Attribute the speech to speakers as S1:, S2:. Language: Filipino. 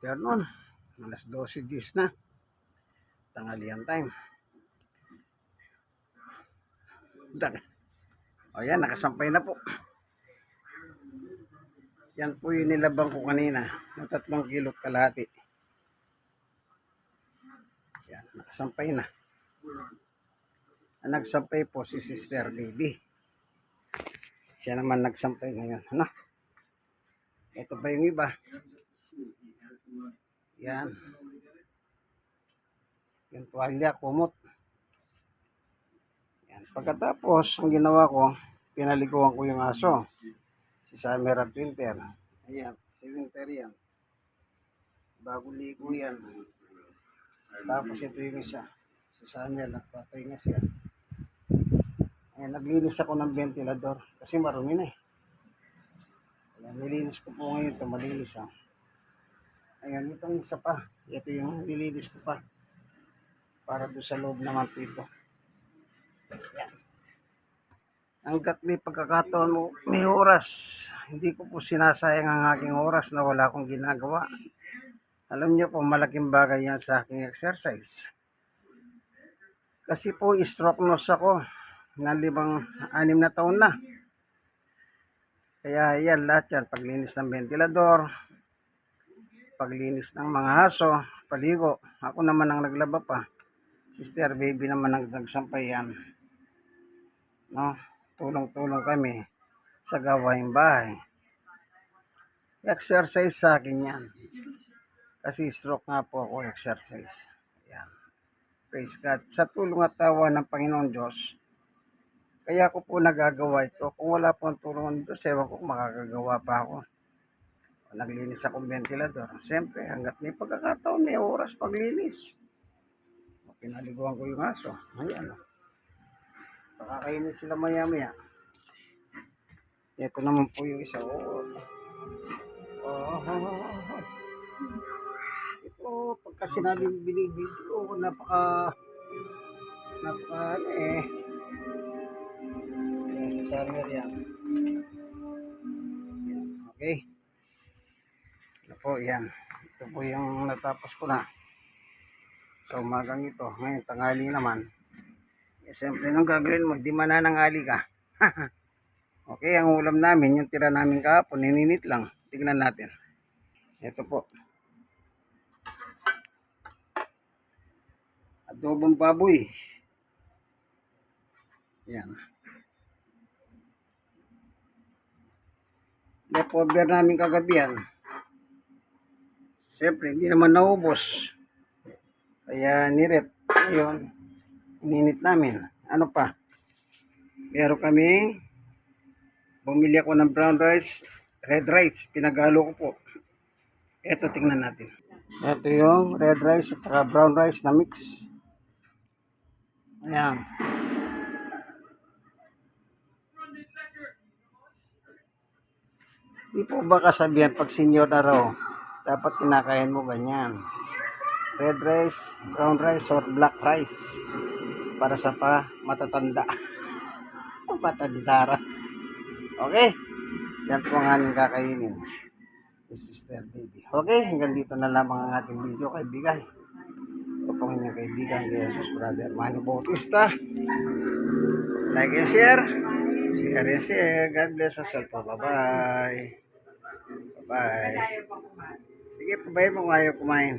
S1: afternoon. Alas 12 dis na. Tanghalian time. O yan, nakasampay na po. Yan po yung nilabang ko kanina. Na tatlong kilo kalahati. Yan, nakasampay na. Ang nagsampay po si Sister Baby. Siya naman nagsampay ngayon. Ano? Ito pa yung iba. Yan. Yung tuwalya, kumot. Yan. Pagkatapos, ang ginawa ko, pinaliguan ko yung aso. Si Summer at Winter. Ayan, si Winter yan. Bago ligo yan. Tapos ito yung isa. Si Summer, nagpapahinga siya. Ayan, naglinis ako ng ventilador kasi marumi na eh. Ayan, nilinis ko po ngayon ito, malinis ha. Ayan, itong isa pa. Ito yung nilinis ko pa. Para doon sa loob naman po ito. Ayan. Hanggat may pagkakataon mo, may oras. Hindi ko po sinasayang ang aking oras na wala akong ginagawa. Alam niyo po, malaking bagay yan sa aking exercise. Kasi po, stroke nurse ako na limang, anim na taon na. Kaya yan, lahat yan. Paglinis ng ventilador, paglinis ng mga aso, paligo. Ako naman ang naglaba pa. Sister baby naman ang nagsampay yan. No? Tulong-tulong kami sa gawaing bahay. Exercise sa akin yan. Kasi stroke nga po ako exercise. Yan. Praise God. Sa tulong at tawa ng Panginoon Diyos, kaya ko po nagagawa ito. Kung wala po ang tulong ng Diyos, ewan ko makakagawa pa ako. Naglinis akong ventilador. Siyempre, hanggat may pagkakataon, may oras paglinis. Pinaliguan ko yung aso. Ayan. Pakakainin sila maya-maya. Ito naman po yung isa. Oh. Oh, oh. Ito, pagka sinabing binibidyo, napaka, napaka, ano eh, Ayan, sa yan. Yan, Okay. Po, yan. Ito po yung natapos ko na. Sa umagang ito. Ngayon, tangali naman. Eh, siyempre, nung gagawin mo, di mananangali ka. okay, ang ulam namin, yung tira namin kahapon, nininit lang. Tignan natin. Ito po. Adobong baboy. Yan. leftover namin kagabi yan. Siyempre, hindi naman naubos. Kaya nirep. Ngayon, ininit namin. Ano pa? Meron kaming bumili ako ng brown rice, red rice. Pinagalo ko po. Ito, tingnan natin. Ito yung red rice at brown rice na mix. Ayan. Di po ba kasabihan pag senior na raw, dapat kinakain mo ganyan. Red rice, brown rice, or black rice. Para sa pa matatanda. Matanda ra. Okay? Yan po ang aming kakainin. This is their baby. Okay, hanggang dito na lamang ang ating video, kaibigan. Ito pong inyong kaibigan, Jesus Brother Manny Bautista. Like and share. Share and share. God bless us all po. Bye-bye. Bye-bye. Sige, pabayin mo kung kumain.